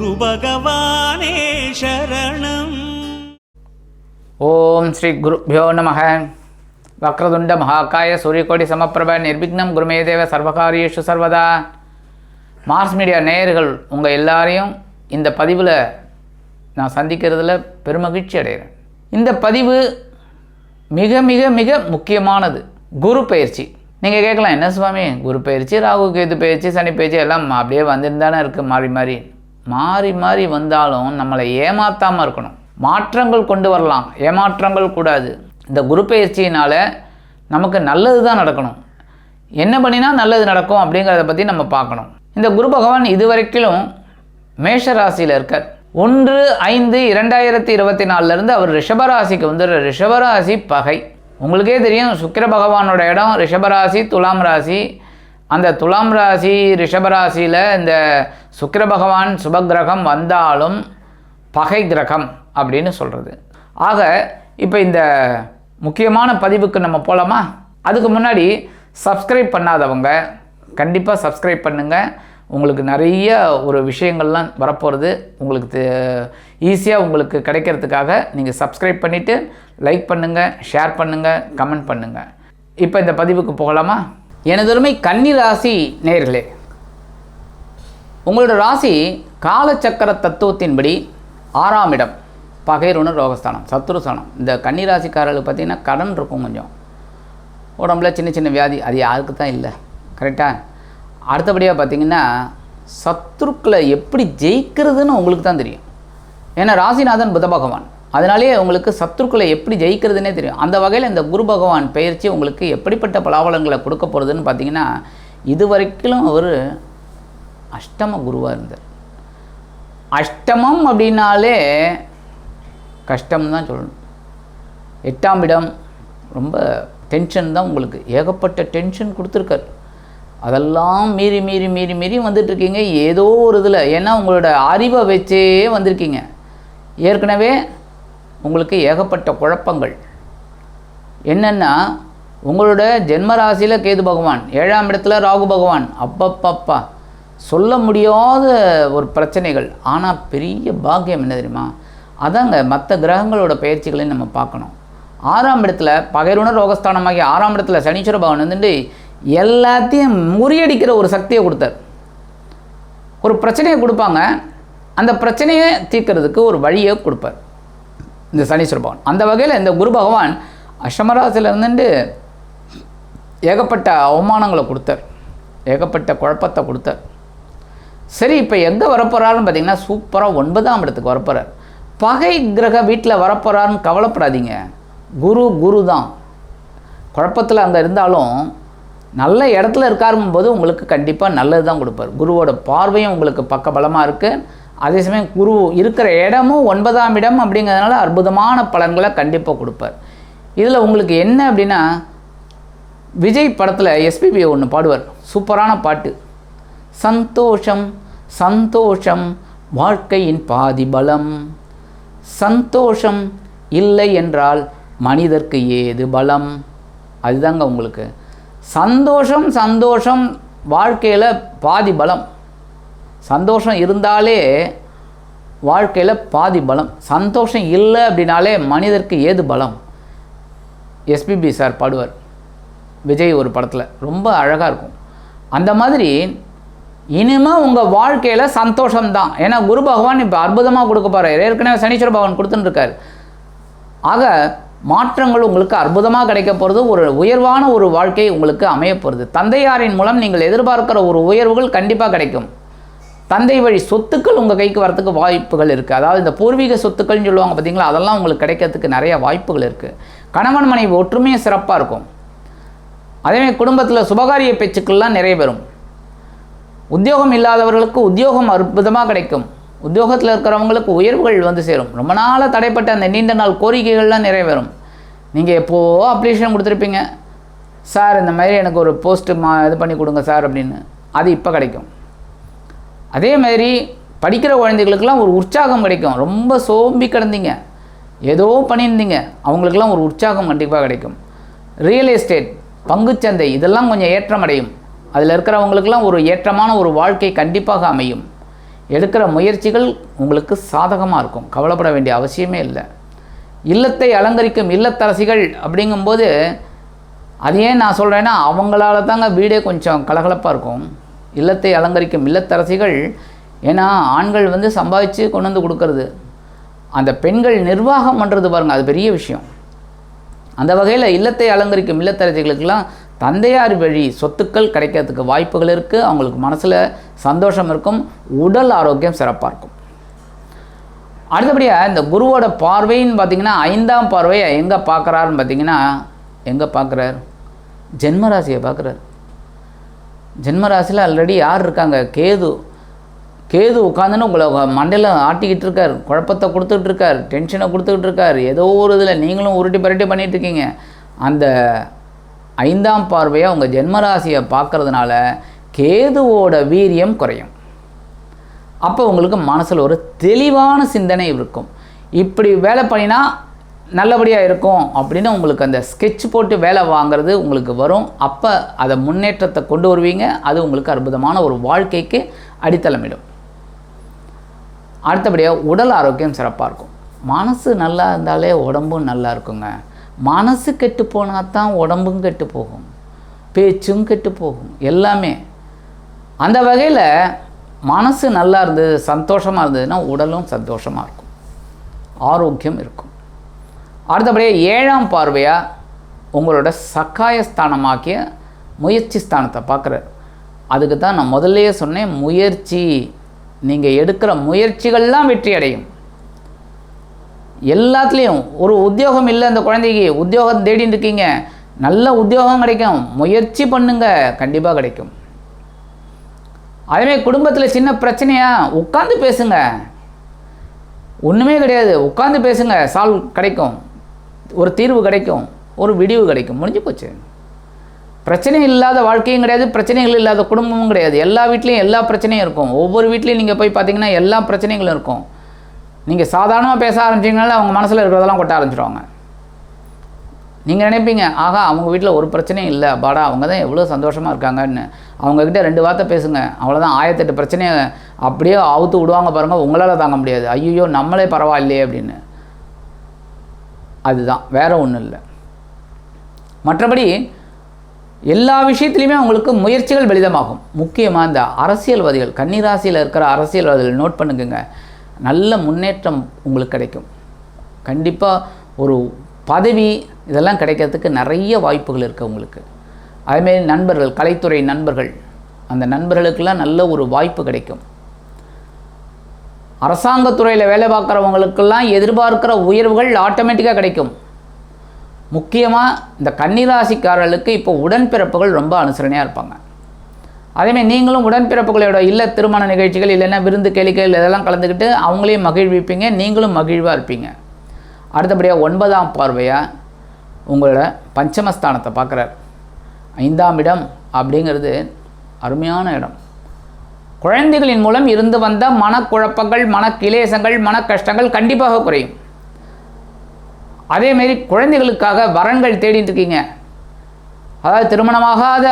குரு பகவானே சரணம். ஓம் ஸ்ரீ குருभ्यो நமக. வக்ரதுண்ட மகாகாய சூரியகோடி சமப்பிரப நிர்விக்னம் குருமேதேவ சர்வகாரியேஷு சர்வதா. மார்ஸ் மீடியா நேயர்கள் உங்கள் எல்லாரையும் இந்த பதிவில் நான் சந்திக்கிறதுல பெருமகிழ்ச்சி அடைகிறேன். இந்த பதிவு மிக மிக மிக முக்கியமானது. குரு பயிற்சி. நீங்கள் கேட்கலாம் என்ன சுவாமி? குரு பயிற்சி ராகு கேது பயிற்சி சனி பயிற்சி எல்லாம் அப்படியே வந்துட்டு தானே இருக்குது மாறி மாறி. மாறி மாறி வந்தாலும் நம்மளை ஏமாற்றாமல் இருக்கணும். மாற்றங்கள் கொண்டு வரலாம். ஏமாற்றங்கள் கூடாது. இந்த குரு பயிற்சியினால் நமக்கு நல்லது தான் நடக்கணும். என்ன பண்ணினா நல்லது நடக்கும் அப்படிங்கிறத பற்றி நம்ம பார்க்கணும். இந்த குரு பகவான் இதுவரைக்கிலும் மேஷ ராசியில் இருக்கார். ஒன்று ஐந்து இரண்டாயிரத்தி இருபத்தி நாலுலேருந்து அவர் ரிஷபராசிக்கு வந்துடுற ரிஷபராசி பகை. உங்களுக்கே தெரியும் சுக்கிர பகவானோட இடம் ரிஷபராசி துலாம் ராசி அந்த துலாம் ராசி ரிஷபராசியில் இந்த சுக்கிர பகவான் சுபகிரகம் வந்தாலும் பகை கிரகம் அப்படின்னு சொல்கிறது ஆக இப்போ இந்த முக்கியமான பதிவுக்கு நம்ம போகலாமா அதுக்கு முன்னாடி சப்ஸ்கிரைப் பண்ணாதவங்க கண்டிப்பாக சப்ஸ்கிரைப் பண்ணுங்கள் உங்களுக்கு நிறைய ஒரு விஷயங்கள்லாம் வரப்போகிறது உங்களுக்கு ஈஸியாக உங்களுக்கு கிடைக்கிறதுக்காக நீங்கள் சப்ஸ்கிரைப் பண்ணிவிட்டு லைக் பண்ணுங்கள் ஷேர் பண்ணுங்கள் கமெண்ட் பண்ணுங்கள் இப்போ இந்த பதிவுக்கு போகலாமா? எனதொருமை கன்னி ராசி நேர்களே உங்களோட ராசி காலச்சக்கர தத்துவத்தின்படி ஆறாம் இடம் பகைருண ரோகஸ்தானம் சத்ருஸ்தானம் இந்த கன்னி ராசிக்காரர்களுக்கு பார்த்தீங்கன்னா கடன் இருக்கும் கொஞ்சம். உடம்புல சின்ன சின்ன வியாதி அது யாருக்கு தான் இல்லை. கரெக்டாக அடுத்தபடியாக பார்த்தீங்கன்னா சத்ருக்களை எப்படி ஜெயிக்கிறதுன்னு உங்களுக்கு தான் தெரியும். ஏன்னா ராசிநாதன் புத பகவான். அதனாலேயே உங்களுக்கு சத்துருக்களை எப்படி ஜெயிக்கிறதுனே தெரியும். அந்த வகையில் இந்த குரு பகவான் பயிற்சி உங்களுக்கு எப்படிப்பட்ட பலாபலங்களை கொடுக்க போகிறதுன்னு பார்த்தீங்கன்னா இது வரைக்கும் அவர் அஷ்டம குருவாக இருந்தார். அஷ்டமம் அப்படின்னாலே கஷ்டம் தான் சொல்லணும். எட்டாம் இடம் ரொம்ப டென்ஷன் தான் உங்களுக்கு. ஏகப்பட்ட டென்ஷன் கொடுத்துருக்காரு. அதெல்லாம் மீறி மீறி மீறி மீறி வந்துட்டுருக்கீங்க. ஏதோ ஒரு இதில். ஏன்னா உங்களோட அறிவை வச்சே வந்திருக்கீங்க. ஏற்கனவே உங்களுக்கு ஏகப்பட்ட குழப்பங்கள். என்னென்னா உங்களோட ஜென்மராசியில் கேது பகவான் ஏழாம் இடத்துல ராகு பகவான் அப்பப்பப்பா. சொல்ல முடியாத ஒரு பிரச்சனைகள். ஆனால் பெரிய பாக்கியம் என்ன தெரியுமா? அதாங்க மற்ற கிரகங்களோட பயிற்சிகளையும் நம்ம பார்க்கணும். ஆறாம் இடத்துல பகைருண ரோகஸ்தானமாகிய ஆறாம் இடத்துல சனீஸ்வர பகவான் வந்துட்டு எல்லாத்தையும் முறியடிக்கிற ஒரு சக்தியை கொடுத்தார். ஒரு பிரச்சனையை கொடுப்பாங்க. அந்த பிரச்சனையை தீர்க்கறதுக்கு ஒரு வழியை கொடுப்பார். இந்த சனீஸ்வர பகவான். அந்த வகையில் இந்த குரு பகவான் அஷ்டமராசியில் இருந்துட்டு ஏகப்பட்ட அவமானங்களை கொடுத்தார். ஏகப்பட்ட குழப்பத்தை கொடுத்தார். சரி இப்போ எங்கே வரப்போகிறாருன்னு பார்த்தீங்கன்னா சூப்பராக ஒன்பதாம் இடத்துக்கு வரப்போகிறார் பகை கிரக வீட்டில் வரப்போகிறாருன்னு கவலைப்படாதீங்க. குரு குரு தான் குழப்பத்தில் அங்கே இருந்தாலும் நல்ல இடத்துல இருக்காருங்கும்போது உங்களுக்கு கண்டிப்பாக நல்லது தான் கொடுப்பார். குருவோட பார்வையும் உங்களுக்கு பக்க பலமாக இருக்குது அதே சமயம் குரு இருக்கிற இடமும் ஒன்பதாம் இடம் அப்படிங்கிறதுனால அற்புதமான பலன்களை கண்டிப்பாக கொடுப்பார். இதில் உங்களுக்கு என்ன அப்படின்னா விஜய் படத்தில் எஸ்பிபி ஒன்று பாடுவார். சூப்பரான பாட்டு. சந்தோஷம் சந்தோஷம் வாழ்க்கையின் பாதி பலம். சந்தோஷம் இல்லை என்றால் மனிதர்க்கு ஏது பலம்? அதுதாங்க உங்களுக்கு. சந்தோஷம் சந்தோஷம் வாழ்க்கையில் பாதி பலம். சந்தோஷம் இருந்தாலே வாழ்க்கையில் பாதி பலம். சந்தோஷம் இல்லை அப்படின்னாலே மனிதருக்கு ஏது பலம்? எஸ்பிபி சார் பாடுவார். விஜய் ஒரு படத்தில். ரொம்ப அழகாக இருக்கும். அந்த மாதிரி இனிமேல் உங்கள் வாழ்க்கையில் சந்தோஷம்தான். ஏன்னா குரு பகவான் இப்போ அற்புதமாக கொடுக்க போகிறார் ஏற்கனவே சனீஸ்வர பகவான் கொடுத்துட்டுருக்கார். ஆக மாற்றங்கள் உங்களுக்கு அற்புதமாக கிடைக்க போகிறது ஒரு உயர்வான ஒரு வாழ்க்கை உங்களுக்கு அமைய போகிறது தந்தையாரின் மூலம் நீங்கள் எதிர்பார்க்கிற ஒரு உயர்வுகள் கண்டிப்பாக கிடைக்கும். தந்தை வழி சொத்துக்கள் உங்கள் கைக்கு வரத்துக்கு வாய்ப்புகள் இருக்குது அதாவது இந்த பூர்வீக சொத்துக்கள்னு சொல்லுவாங்க பார்த்தீங்களா அதெல்லாம் உங்களுக்கு கிடைக்கிறதுக்கு நிறைய வாய்ப்புகள் இருக்குது கணவன் மனைவி ஒற்றுமையாக சிறப்பாக இருக்கும். அதேமாதிரி குடும்பத்தில் சுபகாரிய பேச்சுக்கள்லாம் நிறைவேறும். உத்தியோகம் இல்லாதவர்களுக்கு உத்தியோகம் அற்புதமாக கிடைக்கும். உத்தியோகத்தில் இருக்கிறவங்களுக்கு உயர்வுகள் வந்து சேரும். ரொம்ப நாளாக தடைப்பட்ட அந்த நீண்ட நாள் கோரிக்கைகள்லாம் நிறைவேறும். நீங்கள் எப்போவோ அப்ளிகேஷன் கொடுத்துருப்பீங்க? சார் இந்த மாதிரி எனக்கு ஒரு போஸ்ட்டு மா இது பண்ணி கொடுங்க சார் அப்படின்னு. அது இப்போ கிடைக்கும். அதே மாதிரி படிக்கிற குழந்தைகளுக்கெல்லாம் ஒரு உற்சாகம் கிடைக்கும். ரொம்ப சோம்பி கிடந்தீங்க. ஏதோ பண்ணியிருந்தீங்க. அவங்களுக்கெல்லாம் ஒரு உற்சாகம் கண்டிப்பாக கிடைக்கும். ரியல் எஸ்டேட் பங்குச்சந்தை இதெல்லாம் கொஞ்சம் ஏற்றம் அடையும் அதில் இருக்கிறவங்களுக்கெல்லாம் ஒரு ஏற்றமான ஒரு வாழ்க்கை கண்டிப்பாக அமையும். எடுக்கிற முயற்சிகள் உங்களுக்கு சாதகமாக இருக்கும். கவலைப்பட வேண்டிய அவசியமே இல்லை. இல்லத்தை அலங்கரிக்கும் இல்லத்தரசிகள் அப்படிங்கும்போது அது ஏன் நான் சொல்கிறேன்னா அவங்களால தாங்க வீடே கொஞ்சம் கலகலப்பாக இருக்கும். இல்லத்தை அலங்கரிக்கும் இல்லத்தரசிகள் ஏன்னா ஆண்கள் வந்து சம்பாதிச்சு கொண்டு வந்து கொடுக்கறது. அந்த பெண்கள் நிர்வாகம் பண்ணுறது பாருங்கள் அது பெரிய விஷயம். அந்த வகையில் இல்லத்தை அலங்கரிக்கும் இல்லத்தரசிகளுக்கெல்லாம் தந்தையார் வழி சொத்துக்கள் கிடைக்கிறதுக்கு வாய்ப்புகள் இருக்குது அவங்களுக்கு மனசில் சந்தோஷம் இருக்கும். உடல் ஆரோக்கியம் சிறப்பாக இருக்கும். அடுத்தபடியாக இந்த குருவோட பார்வைன்னு பார்த்தீங்கன்னா ஐந்தாம் பார்வையை எங்கே பார்க்குறாருன்னு பார்த்தீங்கன்னா எங்கே பார்க்குறார்? ஜென்மராசியை பார்க்குறாரு. ஜென்மராசியில் ஆல்ரெடி யார் இருக்காங்க? கேது. கேது உட்காந்துன்னு உங்களை மண்டையில் ஆட்டிக்கிட்டு இருக்கார். குழப்பத்தை கொடுத்துக்கிட்டு இருக்கார். டென்ஷனை கொடுத்துக்கிட்டு இருக்கார். ஏதோ ஒரு இதில் நீங்களும் உருட்டி பரட்டி பண்ணிகிட்டு இருக்கீங்க. அந்த ஐந்தாம் பார்வையை உங்கள் ஜென்மராசியை பார்க்கறதுனால கேதுவோட வீரியம் குறையும். அப்போ உங்களுக்கு மனசில் ஒரு தெளிவான சிந்தனை இருக்கும். இப்படி வேலை பண்ணினா நல்லபடியாக இருக்கும் அப்படின்னு உங்களுக்கு அந்த ஸ்கெட்ச் போட்டு வேலை வாங்குறது உங்களுக்கு வரும். அப்போ அதை முன்னேற்றத்தை கொண்டு வருவீங்க. அது உங்களுக்கு அற்புதமான ஒரு வாழ்க்கைக்கு அடித்தளமிடும். அடுத்தபடியாக உடல் ஆரோக்கியம் சிறப்பாக இருக்கும். மனசு நல்லா இருந்தாலே உடம்பும் நல்லா இருக்குங்க. மனசு கெட்டு போனால் தான் உடம்பும் கெட்டு போகும். பேச்சும் கெட்டு போகும். எல்லாமே. அந்த வகையில் மனசு நல்லா இருந்தது சந்தோஷமாக இருந்ததுன்னா உடலும் சந்தோஷமாக இருக்கும். ஆரோக்கியம் இருக்கும். அடுத்தபடியே ஏழாம் பார்வையாக உங்களோட சக்காயஸ்தானமாக்கிய முயற்சி ஸ்தானத்தை பார்க்குறாரு. அதுக்கு தான் நான் முதல்லையே சொன்னேன் முயற்சி. நீங்கள் எடுக்கிற முயற்சிகள்லாம் வெற்றி அடையும். எல்லாத்துலேயும் ஒரு உத்தியோகம் இல்லை அந்த குழந்தைக்கு உத்தியோகம் தேடிட்டு இருக்கீங்க நல்ல உத்தியோகம் கிடைக்கும் முயற்சி பண்ணுங்க கண்டிப்பாக கிடைக்கும். அதேமாதிரி குடும்பத்தில் சின்ன பிரச்சனையா உட்காந்து பேசுங்க. ஒன்றுமே கிடையாது உட்காந்து பேசுங்க சால்வ் கிடைக்கும். ஒரு தீர்வு கிடைக்கும் ஒரு விடிவு கிடைக்கும் முடிஞ்சு போச்சு. பிரச்சனை இல்லாத வாழ்க்கையும் கிடையாது பிரச்சனைகள் இல்லாத குடும்பமும் கிடையாது. எல்லா வீட்லேயும் எல்லா பிரச்சனையும் இருக்கும். ஒவ்வொரு வீட்லேயும் நீங்கள் போய் பார்த்தீங்கன்னா எல்லா பிரச்சனைகளும் இருக்கும். நீங்கள் சாதாரணமாக பேச ஆரம்பிச்சிங்கனால அவங்க மனசில் இருக்கிறதெல்லாம் கொட்ட ஆரம்பிச்சிடுவாங்க நீங்கள் நினைப்பீங்க ஆகா அவங்க வீட்டில் ஒரு பிரச்சனையும் இல்லை. பாடா அவங்க தான் எவ்வளோ சந்தோஷமாக இருக்காங்கன்னு. அவங்கக்கிட்ட ரெண்டு வார்த்தை பேசுங்க. அவ்வளோதான் ஆயிரத்தெட்டு பிரச்சனையை அப்படியே அவுத்து விடுவாங்க பாருங்கள் உங்களால் தாங்க முடியாது. ஐயோ நம்மளே பரவாயில்லையே அப்படின்னு. அதுதான். வேற ஒன்றும் இல்லை. மற்றபடி எல்லா விஷயத்துலையுமே அவங்களுக்கு முயற்சிகள் பலிதமாகும். முக்கியமாக இந்த அரசியல்வாதிகள் கன்னிராசியில் இருக்கிற அரசியல்வாதிகள் நோட் பண்ணுங்க நல்ல முன்னேற்றம் உங்களுக்கு கிடைக்கும். கண்டிப்பாக ஒரு பதவி இதெல்லாம் கிடைக்கிறதுக்கு நிறைய வாய்ப்புகள் இருக்குது உங்களுக்கு. அதேமாரி நண்பர்கள் கலைத்துறை நண்பர்கள். அந்த நண்பர்களுக்கெல்லாம் நல்ல ஒரு வாய்ப்பு கிடைக்கும். அரசாங்கத்துறையில் வேலை பார்க்குறவங்களுக்கெல்லாம் எதிர்பார்க்கிற உயர்வுகள் ஆட்டோமேட்டிக்காக கிடைக்கும். முக்கியமாக இந்த கன்னிராசிக்காரர்களுக்கு இப்போ உடன்பிறப்புகள் ரொம்ப அனுசரணையாக இருப்பாங்க. அதேமாதிரி நீங்களும் உடன்பிறப்புகளோட இல்ல திருமண நிகழ்ச்சிகள் இல்லைன்னா விருந்து கேளிக்கைகள் இதெல்லாம் கலந்துக்கிட்டு அவங்களையும் மகிழ்விப்பீங்க நீங்களும் மகிழ்வாக இருப்பீங்க. அடுத்தபடியாக ஒன்பதாம் பார்வையாக உங்களோட பஞ்சமஸ்தானத்தை பார்க்குறார். ஐந்தாம் இடம் அப்படிங்கிறது அருமையான இடம். குழந்தைகளின் மூலம் இருந்து வந்த மனக்குழப்பங்கள் மனக்கிலேசங்கள் மன கஷ்டங்கள் கண்டிப்பாக குறையும். அதேமாரி குழந்தைகளுக்காக வரன்கள் தேடிட்டு இருக்கீங்க அதாவது திருமணமாகாத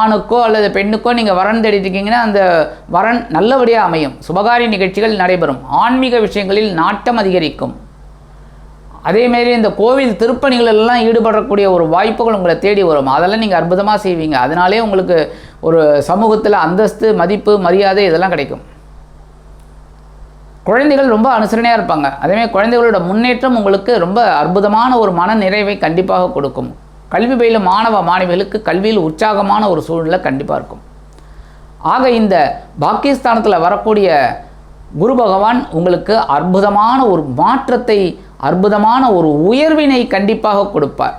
ஆணுக்கோ அல்லது பெண்ணுக்கோ நீங்கள் வரன் தேடிட்டு இருக்கீங்கன்னா அந்த வரன் நல்லபடியாக அமையும். சுபகாரிய நிகழ்ச்சிகள் நடைபெறும். ஆன்மீக விஷயங்களில் நாட்டம் அதிகரிக்கும். அதேமாரி இந்த கோவில் திருப்பணிகள் எல்லாம் ஈடுபடக்கூடிய ஒரு வாய்ப்புகள் உங்களை தேடி வரும். அதெல்லாம் நீங்கள் அற்புதமாக செய்வீங்க. அதனாலே உங்களுக்கு ஒரு சமூகத்தில் அந்தஸ்து மதிப்பு மரியாதை இதெல்லாம் கிடைக்கும். குழந்தைகள் ரொம்ப அனுசரணையாக இருப்பாங்க. அதேமாதிரி குழந்தைகளோட முன்னேற்றம் உங்களுக்கு ரொம்ப அற்புதமான ஒரு மன நிறைவை கண்டிப்பாக கொடுக்கும். கல்வி பயிலும் மாணவ மாணவிகளுக்கு கல்வியில் உற்சாகமான ஒரு சூழ்நிலை கண்டிப்பாக இருக்கும். ஆக இந்த பாகிஸ்தானத்தில் வரக்கூடிய குரு பகவான் உங்களுக்கு அற்புதமான ஒரு மாற்றத்தை அற்புதமான ஒரு உயர்வினை கண்டிப்பாக கொடுப்பார்.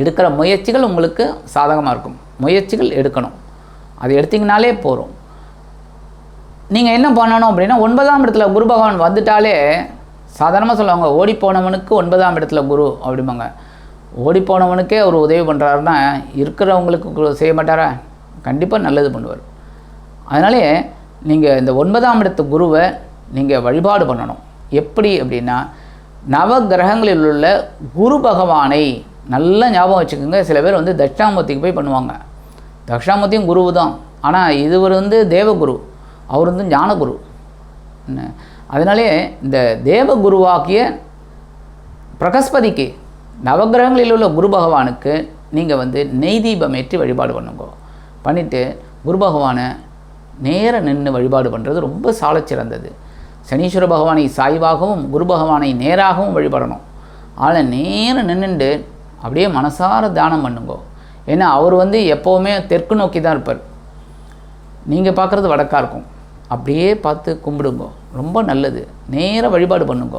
எடுக்கிற முயற்சிகள் உங்களுக்கு சாதகமாக இருக்கும். முயற்சிகள் எடுக்கணும். அது எடுத்திங்கனாலே போகிறோம் நீங்கள் என்ன பண்ணணும் அப்படின்னா ஒன்பதாம் இடத்துல குரு பகவான் வந்துட்டாலே சாதாரணமாக சொல்லுவாங்க ஓடி போனவனுக்கு ஒன்பதாம் இடத்துல குரு அப்படிம்பாங்க. ஓடி போனவனுக்கே அவர் உதவி பண்ணுறாருன்னா இருக்கிறவங்களுக்கு செய்ய மாட்டாரா? கண்டிப்பாக நல்லது பண்ணுவார். அதனாலே நீங்கள் இந்த ஒன்பதாம் இடத்து குருவை நீங்கள் வழிபாடு பண்ணணும். எப்படி அப்படின்னா நவ கிரகங்களில் உள்ள குரு பகவானை நல்லா ஞாபகம் வச்சுக்கோங்க. சில பேர் வந்து தட்சிணாமூர்த்திக்கு போய் பண்ணுவாங்க. தட்சிணாமூர்த்தியும் குரு தான் ஆனால் இதுவர் வந்து தேவகுரு. அவர் வந்து ஞானகுரு. அதனாலே இந்த தேவகுருவாகிய பிரகஸ்பதிக்கு நவகிரகங்களில் உள்ள குரு பகவானுக்கு நீங்கள் வந்து நெய் தீபம் ஏற்றி வழிபாடு பண்ணுங்க. பண்ணிவிட்டு குரு பகவானை நேர நின்று வழிபாடு பண்ணுறது ரொம்ப சாலச்சிறந்தது. சனீஸ்வர பகவானை சாய்வாகவும் குரு பகவானை நேராகவும் வழிபடணும். ஆனால் நேரம் நின்றுண்டு அப்படியே மனசார தியானம் பண்ணுங்கோ. ஏன்னா அவர் வந்து எப்போவுமே தெற்கு நோக்கி தான் இருப்பார். நீங்கள் பார்க்குறது வடக்கா இருக்கும். அப்படியே பார்த்து கும்பிடுங்கோ. ரொம்ப நல்லது. நேர வழிபாடு பண்ணுங்க.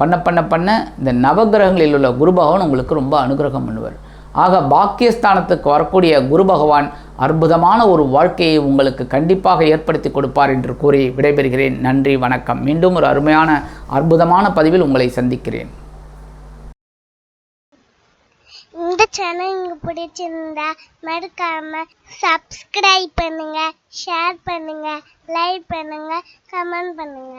பண்ண பண்ண பண்ண இந்த நவகிரகங்களில் உள்ள குரு பகவான் உங்களுக்கு ரொம்ப அனுகிரகம் பண்ணுவார். ஆக பாக்கியஸ்தானத்துக்கு வரக்கூடிய குரு பகவான் அற்புதமான ஒரு வாழ்க்கையை உங்களுக்கு கண்டிப்பாக ஏற்படுத்தி கொடுப்பார் என்று கூறி விடைபெறுகிறேன். நன்றி வணக்கம். மீண்டும் ஒரு அருமையான அற்புதமான பதிவில் உங்களை சந்திக்கிறேன். இந்த சேனல் உங்களுக்கு பிடிச்சிருந்தா மறக்காம சப்ஸ்கிரைப் பண்ணுங்க ஷேர் பண்ணுங்க லைக் பண்ணுங்க கமெண்ட் பண்ணுங்க.